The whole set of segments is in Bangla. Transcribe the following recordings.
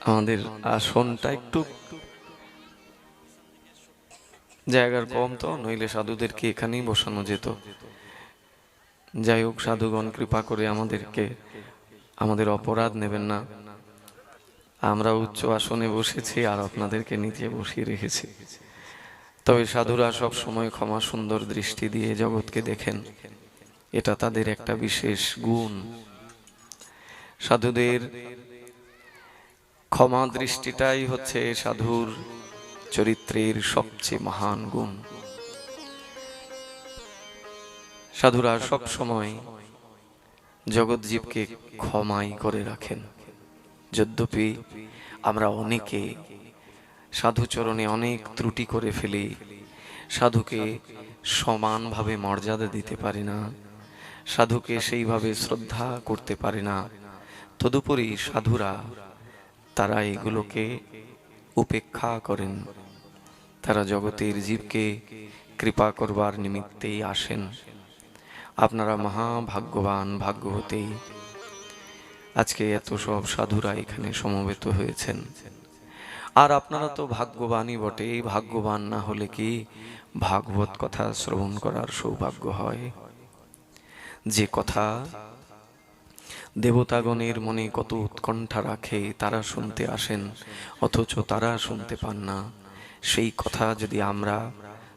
আমাদের আসনটা একটু জায়গার কম তো, নইলে সাধুদেরকে এখানেই বসানো যেত। যাই হোক, সাধুগণ, কৃপা করে আমাদেরকে, আমাদের অপরাধ নেবেন না। আমরা উচ্চ আসনে বসেছি আর আপনাদেরকে নিচে বসিয়ে রেখেছি। তবে সাধুরা সব সময় ক্ষমা সুন্দর দৃষ্টি দিয়ে জগৎকে দেখেন। এটা তাদের একটা বিশেষ গুণ। সাধুদের ক্ষমা দৃষ্টিটাই হচ্ছে সাধুর চরিত্রের সবচেয়ে মহান গুণ। সাধুরা সব সময় জগৎজীবকে ক্ষমাই করে রাখেন। যদ্যপি আমরা অনেকে সাধুচরণে অনেক ত্রুটি করে ফেলি, সাধুকে সমানভাবে মর্যাদা দিতে পারি না, সাধুকে সেইভাবে শ্রদ্ধা করতে পারি না, তদুপরি সাধুরা তারা এগুলোকে উপেক্ষা করেন। তারা জগতের জীবকে কৃপা করবার নিমিত্তেই আসেন। আপনারা মহাভাগ্যবান ভাগ্যবতী আজকে এত সব সাধুরা এখানে সমবেত হয়েছেন। আর আপনারা তো ভাগ্যবানই বটে, ভাগ্যবান না হলে কি ভাগবত কথা শ্রবণ করার সৌভাগ্য হয়? যে কথা দেবতাগণের মনে কত উৎকণ্ঠা রাখে, তারা শুনতে আসেন, অথচ তারা শুনতে পান না। সেই কথা যদি আমরা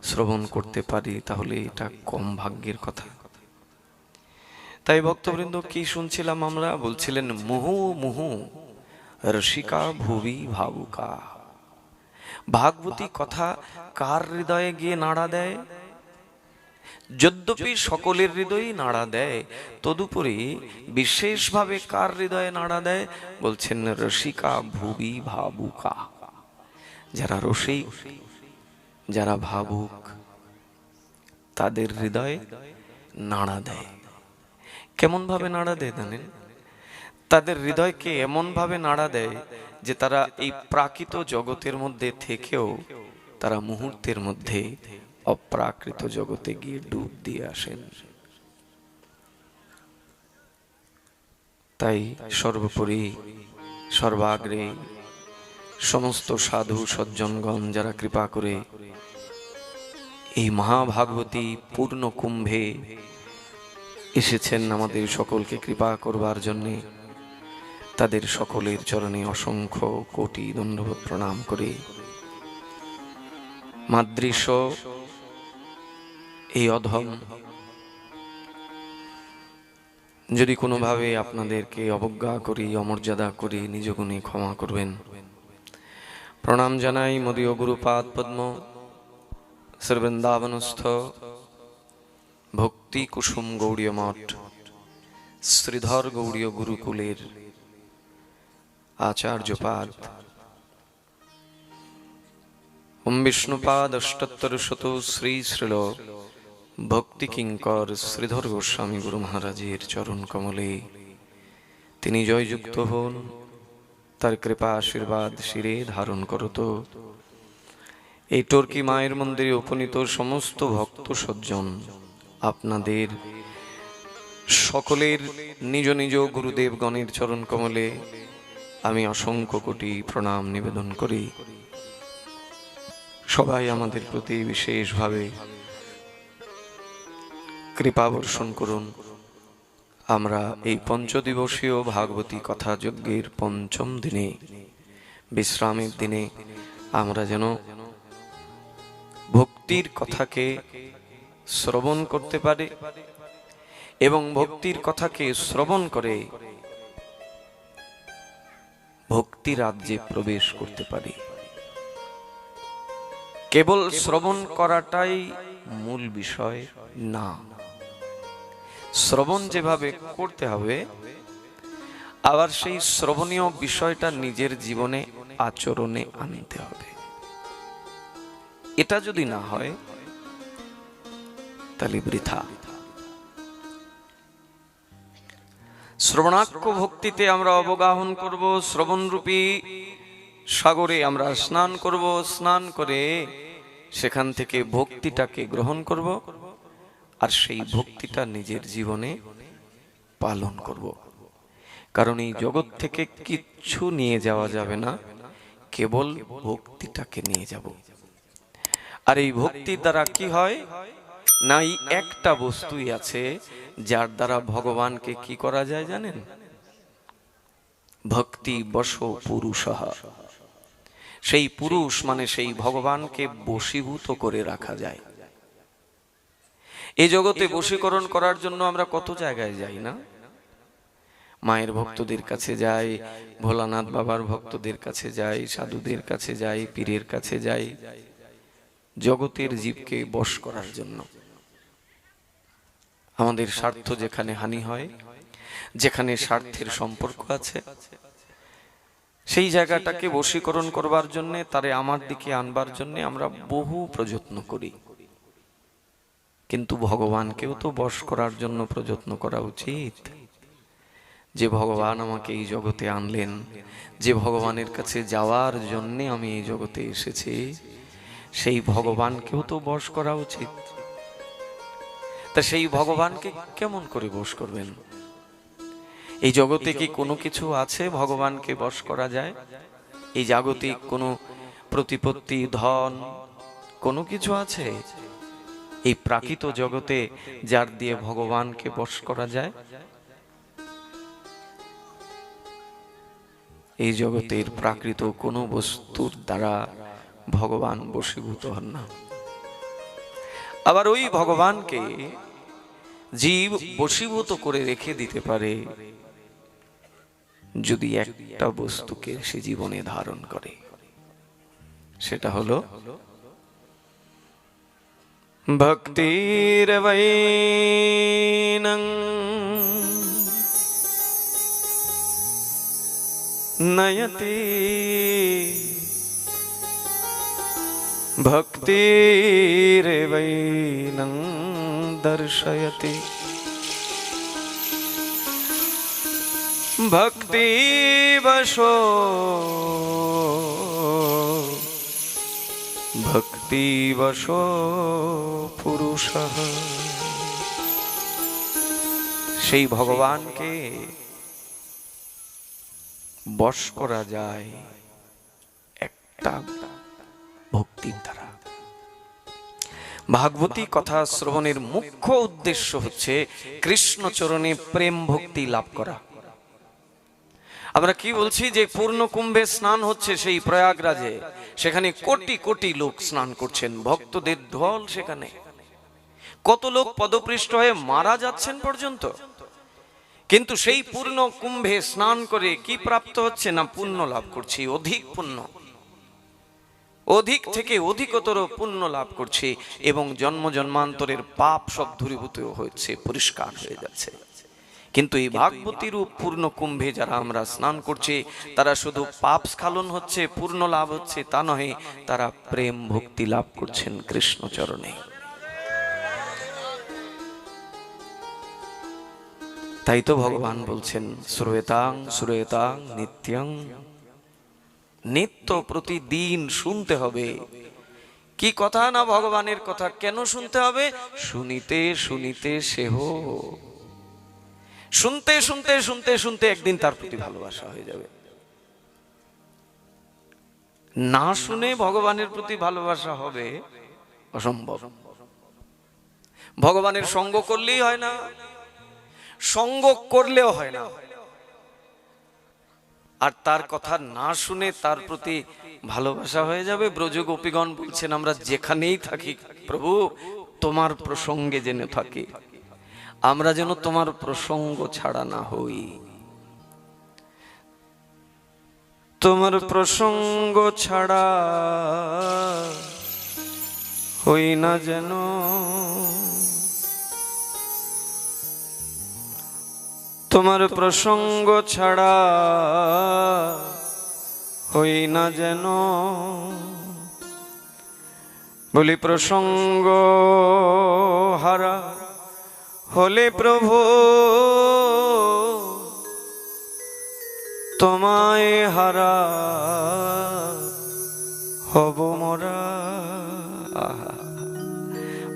শ্রবণ করতে পারি, তাহলে এটা কম ভাগ্যের কথা। তাই ভক্তবৃন্দ, কি শুনছিলাম আমরা? বলছিলেন, মুহু মুহু, রসিকা ভুবি ভাবুকা। ভাগবতী কথা কার হৃদয়ে গিয়ে নাড়া দেয়? যদ্যপি সকলের হৃদয়ই নাড়া দেয়, তদুপরি বিশেষভাবে কার হৃদয়ে নাড়া দেয় বলছেন রসিকা ভুবি ভাবুকা। যারা রসিক, যারা ভাবুক, তাদের হৃদয়ে নাড়া দেয়। কেমন ভাবে নাড়া দেয় জানেন? তাদের হৃদয়কে এমন ভাবে নাড়া দেয় যে তারা এই প্রাকৃত জগতের মধ্যে থেকেও, তারা মুহূর্তের মধ্যে অপ্রাকৃত জগতে গিয়ে ডুব দিয়ে আসেন। তাই সর্বোপরি সর্বাগ্রে সমস্ত সাধু সজ্জনগণ যারা কৃপা করে এই মহাভাগবতী পূর্ণ কুম্ভে এসেছেন আমাদের সকলকে কৃপা করবার জন্যে, তাদের সকলের চরণে অসংখ্য কোটি দণ্ডবোধ প্রণাম করে। মাদৃশ এই অধম। যদি কোনোভাবে আপনাদেরকে অবজ্ঞা করি, অমর্যাদা করি নিজ গুণে ক্ষমা করবেন। প্রণাম জানাই মদীয় গুরুপাদ পদ্ম শ্রীবৃন্দাবনস্থ ভক্তি কুসুম গৌড়ীয় মঠ, শ্রীধর গৌড়ীয় গুরুকুলের আচার্যপাদ। ওম বিষ্ণুপাদ অষ্টোত্তর শত শ্রী শ্রীল ভক্তি কিঙ্কর শ্রীধর গোস্বামী গুরু মহারাজের চরণ কমলে। তিনি জয়যুক্ত হন, তার কৃপা আশীর্বাদ শিরে ধারণ করত। এই টর্কি মায়ের মন্দিরে উপনীত সমস্ত ভক্ত সজ্জন, আপনাদের সকলের নিজ নিজ গুরুদেবগণের চরণ কমলে আমি অসংখ্য কোটি প্রণাম নিবেদন করি। সবাই আমাদের প্রতি বিশেষভাবে কৃপা বর্ষণ করুন। আমরা এই পঞ্চদিবসীয় ভাগবতী কথা যজ্ঞের পঞ্চম দিনে, বিশ্রামের দিনে আমরা যেন ভক্তির কথাকে শ্রবণ করতে পারে এবং ভক্তির কথাকে শ্রবণ করে ভক্তি রাজ্যে প্রবেশ করতে পারি। কেবল শ্রবণ করাটাই মূল বিষয় না। শ্রবণ যেভাবে করতে হবে, আবার সেই শ্রবণীয় বিষয়টা নিজের জীবনে, আচরণে আনতে হবে। এটা যদি না হয়, তাহলে বৃথা। শ্রবণাক্ষ ভক্তিতে আমরা অবগাহন করব, শ্রবণরূপী সাগরে আমরা স্নান করব, স্নান করে সেখান থেকে ভক্তিটাকে গ্রহণ করব। আর সেই ভক্তিটা নিজের জীবনে পালন করব। কারণ এই জগৎ থেকে কিচ্ছু নিয়ে যাওয়া যাবে না কেবল ভক্তিটাকে নিয়ে যাব। আর এই ভক্তির দ্বারা কি হয়? না এই একটা বস্তুই আছে যার দ্বারা ভগবানকে কি করা যায় জানেন? ভক্তি বশ পুরুষ সেই পুরুষ মানে সেই ভগবানকে বশীভূত করে রাখা যায়। এই জগতে বশীকরণ করার জন্য আমরা কত জায়গায় যাই না? মায়ের ভক্তদের কাছে যাই ভোলানাথ বাবার ভক্তদের কাছে যাই সাধুদের কাছে যাই পীরের কাছে যাই জগতের জীবকে বশ করার জন্য। আমাদের স্বার্থ যেখানে হানি হয় যেখানে স্বার্থের সম্পর্ক আছে সেই জায়গাটাকে বশীকরণ করবার জন্য তারে আমার দিকে আনবার জন্য আমরা বহু প্রযত্ন করি। কিন্তু ভগবানকেও তো বশ করার জন্য প্রযত্ন করা উচিত। যে ভগবান আমাকে এই জগতে আনলেন, যে ভগবানের কাছে যাওয়ার জন্য আমি এই জগতে এসেছি, সেই ভগবানকেও তো বশ করা উচিত। তা সেই ভগবানকে কেমন করে বশ করবেন? এই জগতে কি কোনো কিছু আছে ভগবানকে বশ করা যায়? এই জাগতিক কোনো প্রতিপত্তি, ধন, কোনো কিছু আছে? এই প্রাকৃত জগতে যার দিয়ে ভগবানকে বশ করা যায়? এই জগতের প্রাকৃত কোনো বস্তুর দ্বারা ভগবান বশীভূত হন না। আবার ওই ভগবানকে জীব বশীভূত করে রেখে দিতে পারে যদি একটা বস্তুকে সে জীবনে ধারণ করে। সেটা হলো ভক্তিরবৈনং নয়তি ভক্তিরবৈনং দর্শয়তি ভক্তিবশো ভক্তিবশো পুরুষ সেই ভগবানকে বশ করা যায় একটা ভক্তির দ্বারা। ভাগবতী কথা শ্রবণের মুখ্য উদ্দেশ্য হচ্ছে কৃষ্ণচরণে প্রেম ভক্তি লাভ করা। আমরা কি বলছি যে পূর্ণ কুম্ভে স্নান হচ্ছে সেই প্রয়াগরাজে? সেখানে কোটি কোটি লোক স্নান করছেন ভক্তদের ঢল সেখানে। কত লোক পদপৃষ্ঠ হয়ে মারা যাচ্ছেন পর্যন্ত? কিন্তু সেই পূর্ণ কুম্ভে স্নান করে কি প্রাপ্ত হচ্ছে না পুণ্য লাভ করছি? অধিক পুণ্য। অধিক থেকে অধিকতর পুণ্য লাভ করছি এবং জন্ম জন্মান্তরের পাপ সব দূরীভূত হয়েছে পরিষ্কার হয়ে যাচ্ছে। কিন্তু এই ভাগবতীর পূর্ণ কুম্ভে যারা আমরা স্নান করছি তারা শুধু পাপ স্খালন হচ্ছে পূর্ণ লাভ হচ্ছে তা নহে তারা প্রেম ভক্তি লাভ করছেন কৃষ্ণচরণে। তাই তো ভগবান বলছেন শ্রুয়েতাং শ্রুয়েতাং নিত্যং। নিত্য প্রতিদিন শুনতে হবে। কি কথা না ভগবানের কথা কেন শুনতে হবে? শুনিতে শুনিতে সেহ। শুনতে শুনতে শুনতে শুনতে একদিন তার প্রতি ভালোবাসা হয়ে যাবে। না শুনে ভগবানের প্রতি ভালোবাসা হবে অসম্ভব। ভগবানের সঙ্গ করলেই হয় না, সঙ্গ করলেও হয় না। আর তার কথা না শুনে তার প্রতি ভালোবাসা হয়ে যাবে। ব্রজ গোপীগণ বলছেন, আমরা যেখানেই থাকি, প্রভু, তোমার প্রসঙ্গে জেনে থাকি। আমরা যেন তোমার প্রসঙ্গ ছাড়া না হই। তোমার প্রসঙ্গ ছাড়া হই না যেন। তোমার প্রসঙ্গ ছাড়া হই না যেন। বলি প্রসঙ্গ হারা হলে প্রভু, তোমায় হারা হব মোরা।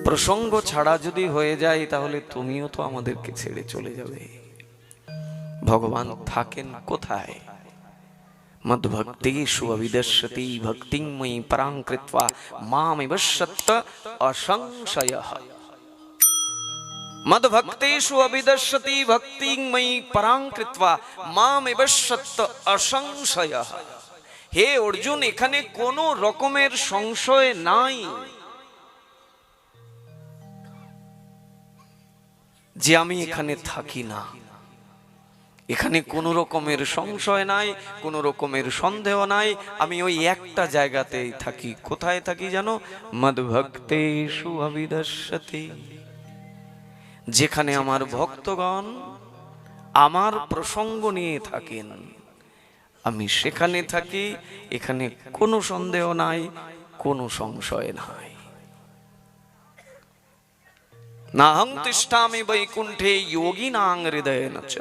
প্রসঙ্গ ছাড়া যদি হয়ে যায়, তাহলে তুমিও তো আমাদেরকে ছেড়ে চলে যাবে। ভগবান থাকেন কোথায়? মদ্ভক্তেষু অবিদশ্যতি ভক্তিময়ী পরাং কৃত্বা মামিব সত্য অসংশয়। মদ্ভক্তেষু অবিদশ্যতি ভক্তিময়ী পরাং কৃত্বা মামিব সত্য অসংশয় হে অর্জুন এখানে কোনো রকমের সংশয় নাই। যে আমি এখানে থাকি না, এখানে কোনো রকমের সংশয় নাই, কোনো রকমের সন্দেহ নাই, আমি ওই একটা জায়গাতেই থাকি। কোথায় থাকি জানো? মদভক্তেষু অবিদশ্যতে যেখানে আমার ভক্তগণ আমার প্রসঙ্গ নিয়ে থাকেন, আমি সেখানে থাকি, এখানে কোনো সন্দেহ নাই, কোনো সংশয় নাই। নাহং তিষ্ঠামি বৈকুণ্ঠে যোগিনাং হৃদয়েন চ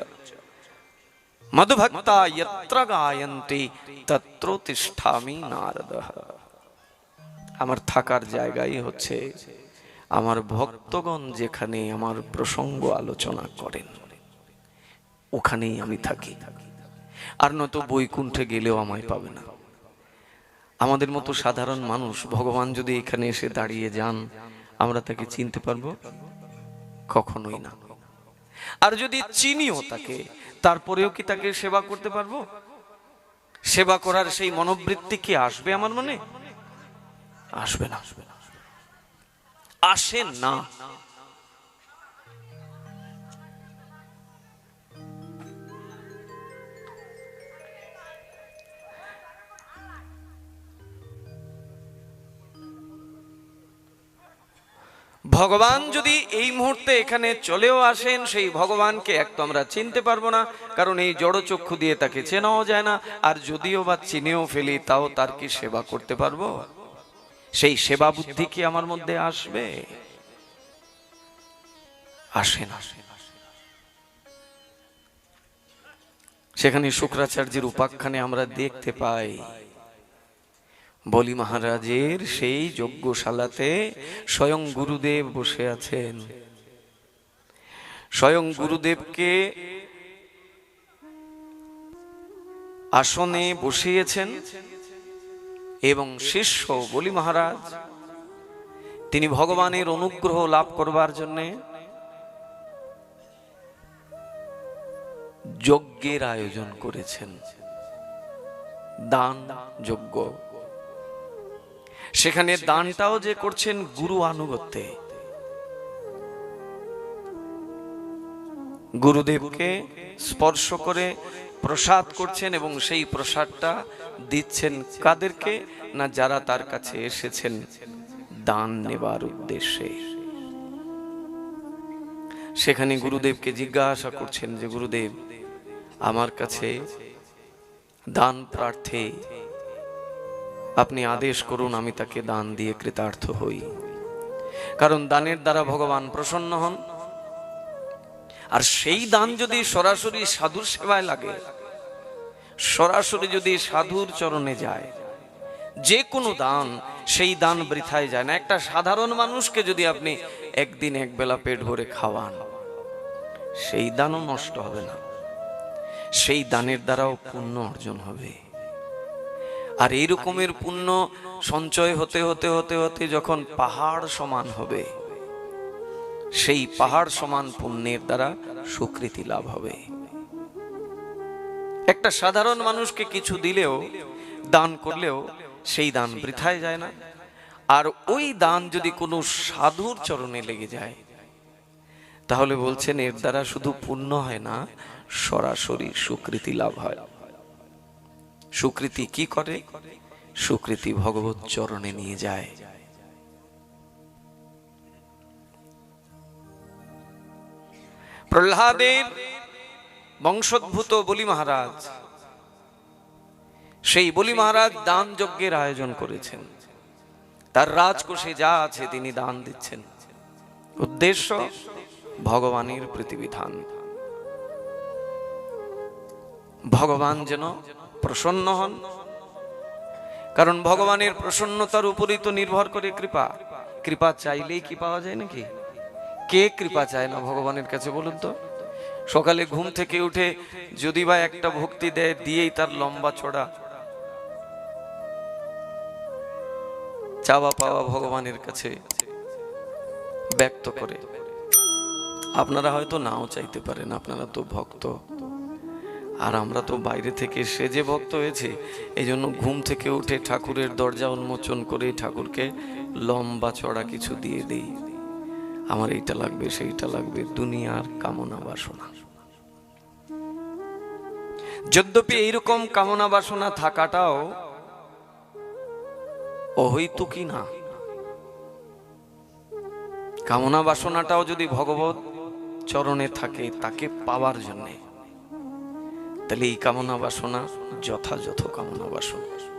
মধুভক্তা যত্র গায়ন্তি তত্র তিষ্ঠামি নারদ। আমার থাকার জায়গাই হচ্ছে আমার ভক্তগণ যেখানে আমার প্রসঙ্গ আলোচনা করেন, ওখানেই আমি থাকি। আর নয়তো বৈকুণ্ঠে গেলেও আমায় পাবে না। আমাদের মতো সাধারণ মানুষ ভগবান যদি এখানে এসে দাঁড়িয়ে যান, আমরা তাকে চিনতে পারব? কখনোই না। আর যদি চিনিও তাকে, তারপরেও কি তাকে সেবা করতে পারব? সেবা করার সেই মনোবৃত্তি কি আসবে আমার মনে? আসবে না। আসবে না আসে না। ভগবান যদি এই মুহূর্তে এখানে চলেও আসেন, সেই ভগবানকে এক তো আমরা চিনতে পারব না, কারণ এই জড়চক্ষু দিয়ে তাকে চেনাও যায় না, আর যদিও বা চিনেও ফেলি, তাও তার কি সেবা করতে পারব? সেই সেবা বুদ্ধি কি আমার মধ্যে আসবে? আসে না। সেখানে শুক্রাচার্যের উপাখ্যানে আমরা দেখতে পাই, বলি মহারাজের সেই যজ্ঞশালাতে স্বয়ং গুরুদেব বসে আছেন। স্বয়ং গুরুদেবকে আসনে বসিয়েছেন। এবং শিষ্য বলি মহারাজ, তিনি ভগবানের অনুগ্রহ লাভ করবার জন্যে যজ্ঞের আয়োজন করেছেন। দান যজ্ঞ। সেখানে দানটাও যে করছেন গুরু আনুগত্যে। গুরুদেবকে স্পর্শ করে প্রসাদ করছেন এবং সেই প্রসাদটা দিচ্ছেন কাদেরকে না যারা তার কাছে এসেছেন দান নেবার উদ্দেশ্যে? সেখানে গুরুদেবকে জিজ্ঞাসা করছেন যে, গুরুদেব, আমার কাছে দান প্রার্থী আপনি আদেশ করুন আমি তাকে দান দিয়ে কৃতার্থ হই। কারণ দানের দ্বারা ভগবান প্রসন্ন হন। আর সেই দান যদি সরাসরি সাধুর সেবায় লাগে, সরাসরি যদি সাধুর চরণে যায়, যে কোনো দান, সেই দান বৃথায় যায় না। একটা সাধারণ মানুষকে যদি আপনি একদিন একবেলা পেট ভরে খাওয়ান, সেই দানও নষ্ট হবে না। সেই দানের দ্বারাও পুণ্য অর্জন হবে। আর এই রকমের পুণ্য সঞ্চয় হতে হতে হতে হতে যখন পাহাড় সমান হবে সেই পাহাড় সমান পুণ্যের দ্বারা স্বীকৃতি লাভ হবে। একটা সাধারণ মানুষকে কিছু দিলেও, দান করলেও সেই দান বৃথায় যায় না। আর ওই দান যদি কোনো সাধুর চরণে লেগে যায়, তাহলে বলছেন এর দ্বারা শুধু পুণ্য হয় না, সরাসরি স্বীকৃতি লাভ হয়। সুকৃতি কি করে? সুকৃতি ভগবত চরণে নিয়ে যায়। প্রহ্লাদের বংশোদ্ভূত বলি মহারাজ। সেই বলি মহারাজ দান যজ্ঞের আয়োজন করেছেন। তার রাজকোষে যা আছে তিনি দান দিচ্ছেন। উদ্দেশ্য ভগবানের প্রতিবিধান। ভগবান যেন প্রসন্ন হন। কারণ ভগবানের প্রসন্নতার উপরই তো নির্ভর করে কৃপা। কৃপা চাইলেই কি পাওয়া যায় নাকি? কে কৃপা চায় না ভগবানের কাছে বলুন তো? সকালে ঘুম থেকে উঠে যদি বা একটা ভক্তি দেয়, দিয়েই তার লম্বা চড়া। চাওয়া পাওয়া ভগবানের কাছে ব্যক্ত করে। আপনারা হয়তো নাও চাইতে পারেন, আপনারা তো ভক্ত। আর আমরা তো বাইরে থেকে সেজে ভক্ত হয়েছে এই জন্য ঘুম থেকে উঠে ঠাকুরের দরজা উন্মোচন করে ঠাকুরকে লম্বা চড়া কিছু দিয়ে দেই। আমার এইটা লাগবে, সেইটা লাগবে, দুনিয়ার কামনা বাসনা। যদ্যপি এইরকম কামনা বাসনা থাকাটাও অহৈতুকি না। কামনা বাসনাটাও যদি ভগবত চরণে থাকে, তাকে পাওয়ার জন্যে, তাহলে এই কামনা বাসনা যথাযথ কামনা বাসনা।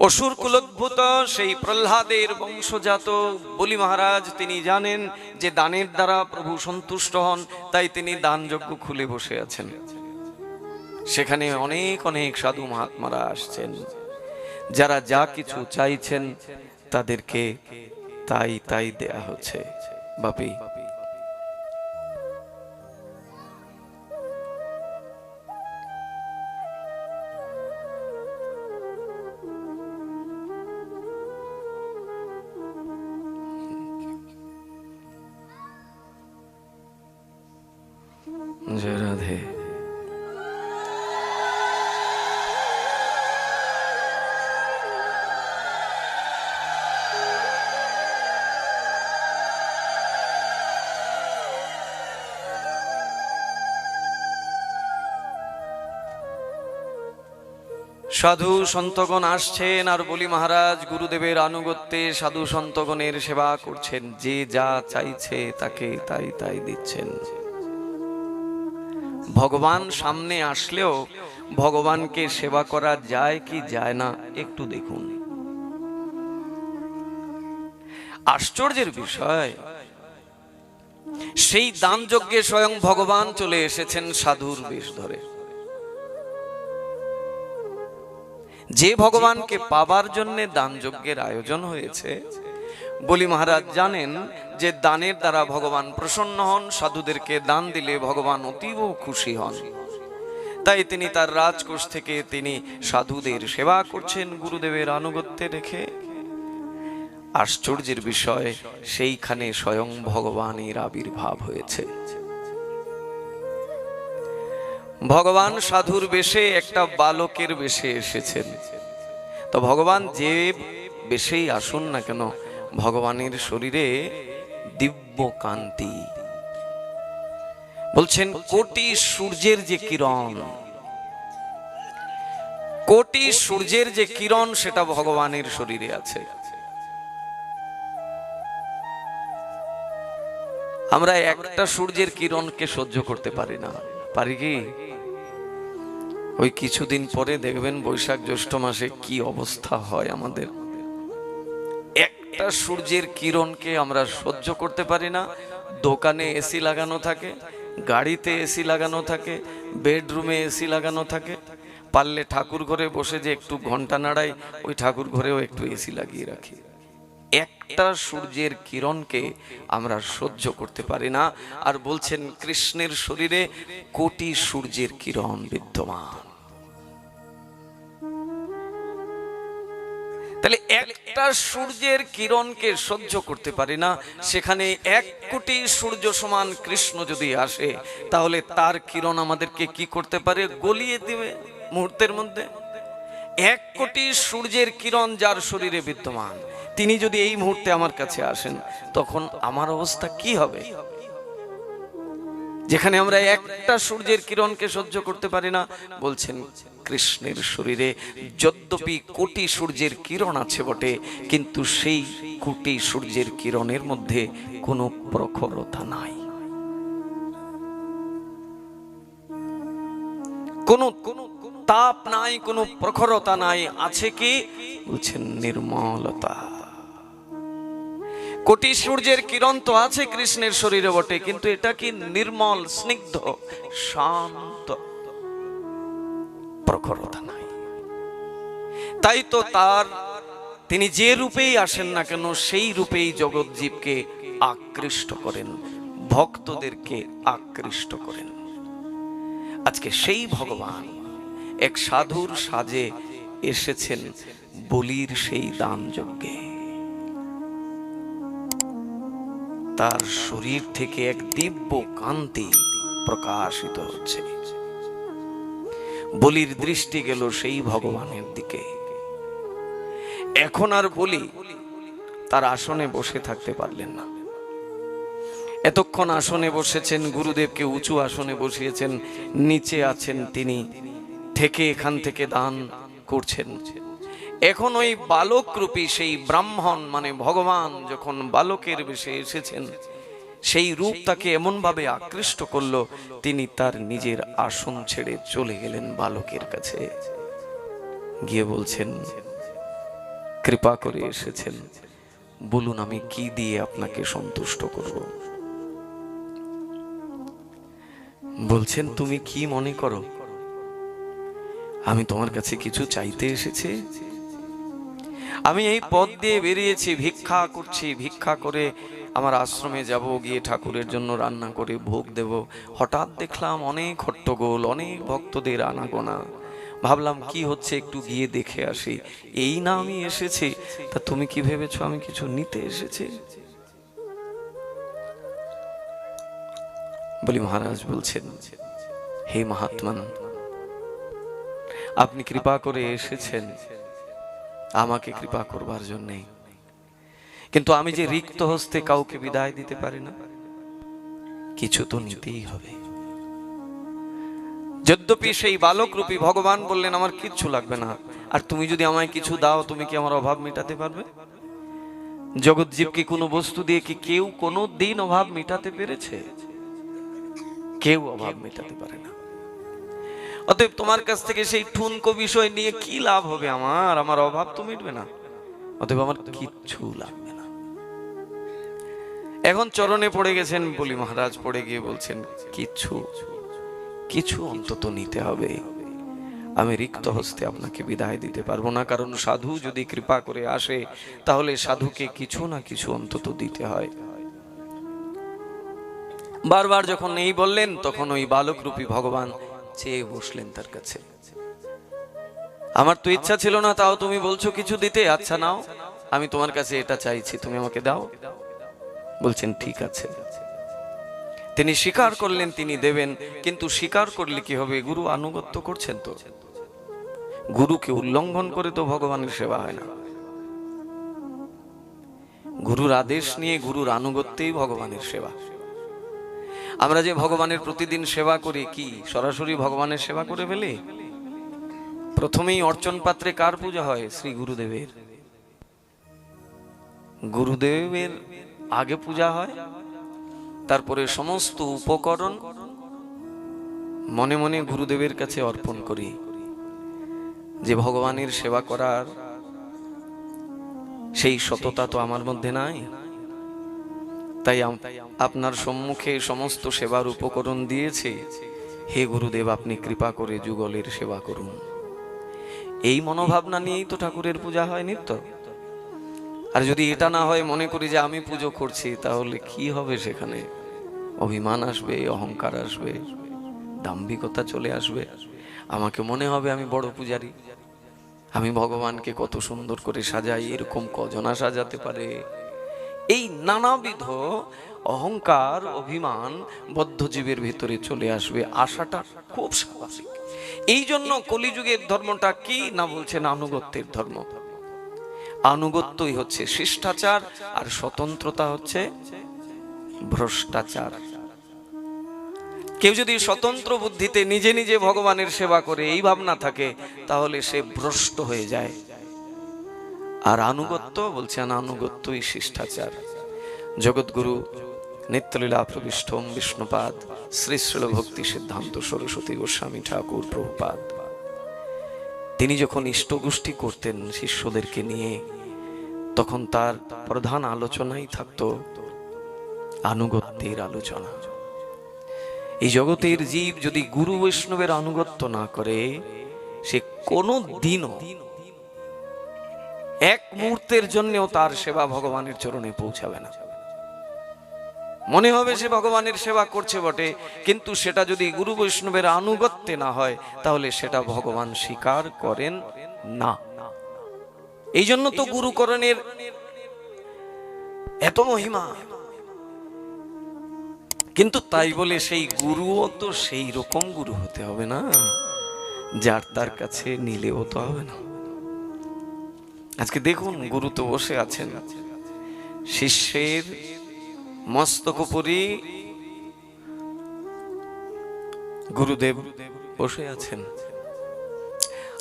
অসুর কুলোদ্ভূত, সেই প্রহ্লাদের বংশজাত। বলি মহারাজ, তিনি জানেন যে দানের দ্বারা প্রভু সন্তুষ্ট হন, তাই তিনি দানযজ্ঞ খুলে বসে আছেন। সেখানে অনেক অনেক সাধু মহাত্মারা আসছেন। যারা যা কিছু চাইছেন, তাদেরকে তাই তাই দেয়া হচ্ছে। বাপি সাধু সন্তগণ আসছেন আর বলি মহারাজ, গুরুদেবের আনুগত্যে সাধু সন্তগণের সেবা করছেন। যে যা চাইছে তাকে তাই তাই দিচ্ছেন। ভগবান সামনে আসলেও ভগবানকে সেবা করা যায় কি যায় না, একটু দেখুন। আশ্চর্যের বিষয়, সেই দান যজ্ঞে স্বয়ং ভগবান চলে এসেছেন সাধুর বেশ ধরে। যে ভগবানকে পাবার জন্য দান যজ্ঞের আয়োজন হয়েছে, বলি মহারাজ জানেন যে দানের দ্বারা ভগবান প্রসন্ন হন, সাধুদেরকে দান দিলে ভগবান অতীব খুশি হন। তাই তিনি তার রাজকোষ থেকে তিনি সাধুদের সেবা করছেন গুরুদেবের আনুগত্যে রেখে। আশ্চর্যের বিষয়, সেইখানে স্বয়ং ভগবানের আবির্ভাব হয়েছে। ভগবান সাধুর বেশে একটা বালকের বেশে এসেছেন। তো ভগবান যে বেশেই আসুন না কেন, ভগবানের শরীরে দিব্য কান্তি। বলছেন, কোটি সূর্যের যে কিরণ। কোটি সূর্যের যে কিরণ, সেটা ভগবানের শরীরে আছে। আমরা একটা সূর্যের কিরণকে সহ্য করতে পারি না। পারি কি? ওই কিছুদিন পরে দেখবেন বৈশাখ জ্যৈষ্ঠ মাসে কি অবস্থা হয় আমাদের। একটা সূর্যের কিরণকে আমরা সহ্য করতে পারি না, দোকানে এসি লাগানো থাকে, গাড়িতে এসি লাগানো থাকে, বেডরুমে এসি লাগানো থাকে, পারলে ঠাকুর ঘরে বসে যে একটু ঘণ্টা নাড়াই, ওই ঠাকুর ঘরেও একটু এসি লাগিয়ে রাখি। একটা সূর্যের কিরণকে আমরা সহ্য করতে পারি না। আর বলছেন, কৃষ্ণের শরীরে কোটি সূর্যের কিরণ বিদ্যমান। তাহলে একটা সূর্যের কিরণকে সহ্য করতে পারি না, সেখানে এক কোটি সূর্য সমান কৃষ্ণ যদি আসে, তাহলে তার কিরণ আমাদেরকে কি করতে পারে? গলিয়ে দিবে মুহূর্তের মধ্যে। এক কোটি সূর্যের কিরণ যার শরীরে বিদ্যমান। তিনি যদি এই মুহূর্তে আমার কাছে আসেন, তখন আমার অবস্থা কি হবে? যেখানে আমরা একটা সূর্যের কিরণকে সহ্য করতে পারি না, বলছেন কৃষ্ণের শরীরে যদ্যপি কোটি সূর্যের কিরণ আছে বটে, কিন্তু সেই কোটি সূর্যের কিরণের মধ্যে কোনো প্রখরতা নাই। কোনো কোনো তাপ নাই, কোনো প্রখরতা নাই, আছে কি? বলছেন নির্মলতা। কোটি সূর্যের কিরণ তো আছে কৃষ্ণের শরীরে বটে, কিন্তু এটা কি নির্মল, স্নিগ্ধ, শান্ত? প্রখরতা নাই। তাই তো তার, তিনি যে রূপেই আসেন না কেন, সেই রূপেই জগৎ জীবকে আকৃষ্ট করেন, ভক্তদেরকে আকৃষ্ট করেন। আজকে সেই ভগবান এক সাধুর সাজে এসেছেন বলির সেই দান যজ্ঞে। তার শরীর থেকে এক দিব্য কান্তি প্রকাশিত হচ্ছে। বলির দৃষ্টি গেল সেই ভগবানের দিকে। এখন আর বলি তার আসনে বসে থাকতে পারলেন না। এতক্ষণ আসনে বসেছেন, গুরুদেবকে উঁচু আসনে বসিয়েছেন, নিচে আছেন তিনি। থেকে এখান থেকে দান করছেন। এখন ওই বালক রূপী সেই ব্রাহ্মণ মানে ভগবান, যখন বালকের বেশে এসেছেন, সেই রূপ তাকে এমনভাবে আকৃষ্ট করল, তিনি তার নিজের আসন ছেড়ে চলে গেলেন বালকের কাছে। গিয়ে বলছেন, কৃপা করে এসেছেন। বলুন আমি কি দিয়ে আপনাকে সন্তুষ্ট করব? বলছেন, তুমি কি মনে করো আমি তোমার কাছে কিছু চাইতে এসেছি। আমি এই পথ দিয়ে বেরিয়েছি, ভিক্ষা করছি, ভিক্ষা করে আমার আশ্রমে যাব, গিয়ে ঠাকুরের জন্য রান্না করে ভোগ দেব। হঠাৎ দেখলাম অনেক হট্টগোল, অনেক ভক্তদের আনাগোনা। ভাবলাম, কি হচ্ছে একটু গিয়ে দেখে আসি। এই না আমি এসেছি, তা তুমি কি ভেবেছো আমি কিছু নিতে এসেছি? বলি, মহারাজ বলছেন, হে মহাত্মান আপনি কৃপা করে এসেছেন। আমাকে কৃপা করবার জন্যে কিন্তু আমি যে রিক্ত হস্তে কাউকে বিদায় দিতে পারি না, কিছু তো নিতেই হবে। যদ্যপি সেই বালক রূপী ভগবান বললেন, আমার কিচ্ছু লাগবে না। আর তুমি যদি আমায় কিছু দাও, তুমি কি আমার অভাব মেটাতে পারবে? জগৎ জীব কি কোনো বস্তু দিয়ে কি কেউ কোনো দিন অভাব মেটাতে পেরেছে? কেউ অভাব মেটাতে পারে না। অতএব তোমার কাছ থেকে সেই ঠুনকো বিষয় নিয়ে কি লাভ হবে আমার? আমার অভাব তো মিটবে না। অতএব আমার কিচ্ছু লাগবে না। এখন চরণে পড়ে গেছেন বলি মহারাজ, পড়ে গিয়ে বলছেন কিছু কিছু অন্তত নিতে হবে। আমি রিক্ত হস্তে আপনাকে বিদায় দিতে পারব না। কারণ সাধু যদি কৃপা করে আসে, তাহলে সাধুকে কিছু না কিছু অন্তত দিতে হয়। বারবার যখন এই বললেন, তখন ওই বালক রূপী ভগবান চেয়ে বসলেন তার কাছে। আমার তো ইচ্ছা ছিল না, তাও তুমি বলছো কিছু দিতে। আচ্ছা নাও, আমি তোমার কাছে এটা চাইছি, তুমি আমাকে দাও। বলছেন, ঠিক আছে। তিনি স্বীকার করলেন, তিনি দেবেন, কিন্তু স্বীকার করলে কি হবে? গুরু আনুগত্য করছেন তো। গুরুকে উল্লঙ্ঘন করে তো ভগবানের সেবা হয় না। গুরুর আদেশ নিয়ে গুরুর আনুগত্যেই ভগবানের সেবা। আমরা যে ভগবানের প্রতিদিন সেবা করি, কি সরাসরি ভগবানের সেবা করে ফেলে? প্রথমেই অর্চন পাত্রে কার পূজা হয়? শ্রী গুরুদেবের। গুরুদেবের আগে পূজা হয়, তারপরে সমস্ত উপকরণ মনে মনে গুরুদেবের কাছে অর্পণ করি। যে ভগবানের সেবা করার সেই সততা তো আমার মধ্যে নাই। তাই আপনার সম্মুখে সমস্ত সেবার উপকরণ দিয়েছে। হে গুরুদেব, আপনি কৃপা করে যুগলের সেবা করুন। এই মনোভাবনা নিয়েই তো ঠাকুরের পূজা হয়, নিত্য। আর যদি এটা না হয়, মনে করি যে আমি পুজো করছি, তাহলে কি হবে সেখানে? অভিমান আসবে, অহংকার আসবে, দাম্ভিকতা চলে আসবে। আমাকে মনে হবে আমি বড় পূজারি। আমি ভগবানকে কত সুন্দর করে সাজাই, এরকম কজনা সাজাতে পারে। এই নানাবিধ অহংকার, অভিমান বদ্ধজীবের ভিতরে চলে আসবে। আশাটা খুব স্বাভাবিক। এই জন্য কলিযুগের ধর্মটা কি না বলছেন আনুগত্যের ধর্ম? আনুগত্যই হচ্ছে শিষ্টাচার আর স্বতন্ত্রতা হচ্ছে ভ্রষ্টাচার। কেউ যদি স্বতন্ত্র বুদ্ধিতে নিজে নিজে ভগবানের সেবা করে, এই ভাবনা থাকে, তাহলে সে ভ্রষ্ট হয়ে যায়। আর আনুগত্য বলছেন আনুগত্যই শিষ্টাচার। জগৎগুরু নিত্যলীলা প্রবিষ্টম বিষ্ণুপাদ, শ্রী শ্রীল ভক্তি সিদ্ধান্ত সরস্বতী গোস্বামী ঠাকুর প্রভুপাদ। তিনি যখন ইষ্টগোষ্ঠী করতেন শিষ্যদেরকে নিয়ে, তখন তার প্রধান আলোচনাই থাকতো আনুগত্যের আলোচনা। এই জগতের জীব যদি গুরু বৈষ্ণবের আনুগত্য না করে, সে কোনো দিনও এক মুহূর্তের জন্যও তার সেবা ভগবানের চরণে পৌঁছাবে না। মনে হবে সে ভগবানের সেবা করছে বটে, কিন্তু সেটা যদি গুরু বৈষ্ণবের আনুগত্যে না হয়, তাহলে সেটা ভগবান স্বীকার করেন না। এই জন্য তো গুরুকরণের এত মহিমা। কিন্তু তাই বলে সেই গুরুও তো সেই রকম গুরু হতে হবে না, যার তার কাছে নিলেও তো হবে না। আজকে দেখুন গুরু তো বসে আছেন। শিষ্যের মস্তক উপরই গুরুদেব বসে আছেন।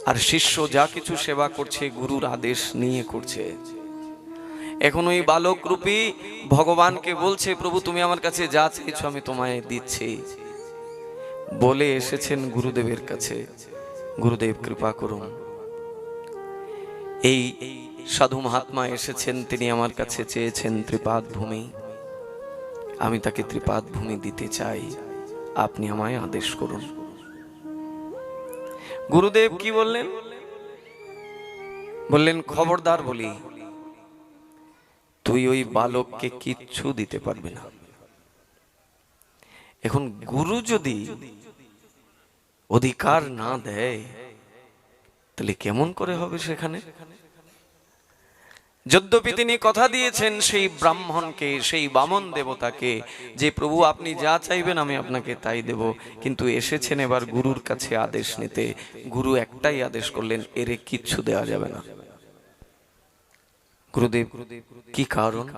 আর শিষ্য যা কিছু সেবা করছে, গুরুর আদেশ নিয়ে করছে। এখন ওই বালক রূপী ভগবানকে বলছে, প্রভু, তুমি আমার কাছে যা চাইছো আমি তোমায় দিচ্ছি। বলে এসেছেন গুরুদেবের কাছে। গুরুদেব, কৃপা করুন। এই সাধু মহাত্মা এসেছেন, তিনি আমার কাছে চেয়েছেন ত্রিপাদ ভূমি আমি তাকে ত্রিপাদ ভূমি দিতে চাই। আপনি আমায় আদেশ করুন। গুরুদেব কি বললেন? বললেন, খবরদার বলি, তুই ওই বালককে কিচ্ছু দিতে পারবি না। এখন গুরু যদি অধিকার না দেয় তাহলে কেমন করে হবে সেখানে? যদ্যপি তিনি কথা দিয়েছেন সেই ব্রাহ্মণকে, সেই বামন দেবতাকে, যে প্রভু আপনি যা চাইবেন আমি আপনাকে তাই দেব। কিন্তু এসেছেন এবার গুরুর কাছে আদেশ নিতে। গুরু একটাই আদেশ করলেন, এরে কিচ্ছু দেওয়া যাবে না। গুরুদেব, কি কারণ?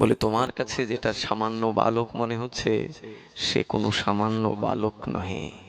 বলে, তোমার কাছে যেটা সামান্য বালক মনে হচ্ছে, সে কোনো সামান্য বালক নহে।